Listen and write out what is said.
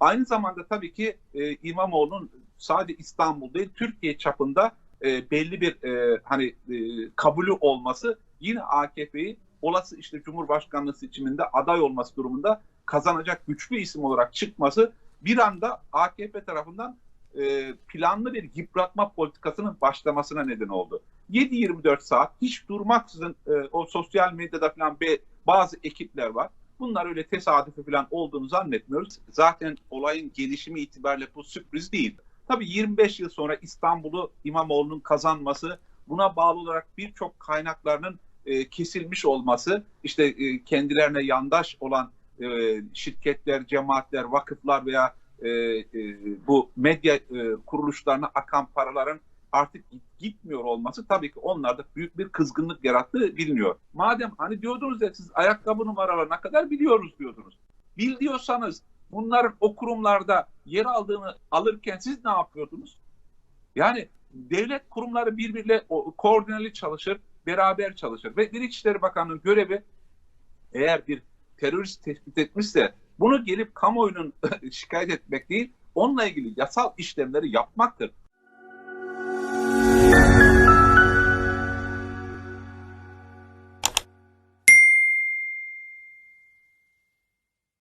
Aynı zamanda tabii ki e, İmamoğlu'nun sadece İstanbul değil Türkiye çapında e, belli bir e, hani e, kabulü olması yine AKP'yi olası işte Cumhurbaşkanlığı seçiminde aday olması durumunda kazanacak güçlü isim olarak çıkması bir anda AKP tarafından e, planlı bir yıpratma politikasının başlamasına neden oldu. 7-24 saat hiç durmaksızın e, o sosyal medyada falan be, bazı ekipler var. Bunlar öyle tesadüfi falan olduğunu zannetmiyoruz. Zaten olayın gelişimi itibariyle bu sürpriz değil. Tabii 25 yıl sonra İstanbul'u İmamoğlu'nun kazanması, buna bağlı olarak birçok kaynaklarının e, kesilmiş olması, işte e, kendilerine yandaş olan e, şirketler, cemaatler, vakıflar veya e, e, bu medya e, kuruluşlarına akan paraların artık gitmiyor olması tabii ki onlarda büyük bir kızgınlık yarattığı biliniyor. Madem hani diyordunuz ya siz ayakkabı numaralarına kadar biliyoruz diyordunuz. Bil diyorsanız bunların o kurumlarda yer aldığını alırken siz ne yapıyordunuz? Yani devlet kurumları birbiriyle koordineli çalışır, beraber çalışır. Ve İçişleri Bakanı'nın görevi eğer bir terörist tespit etmişse bunu gelip kamuoyunun şikayet etmek değil, onunla ilgili yasal işlemleri yapmaktır.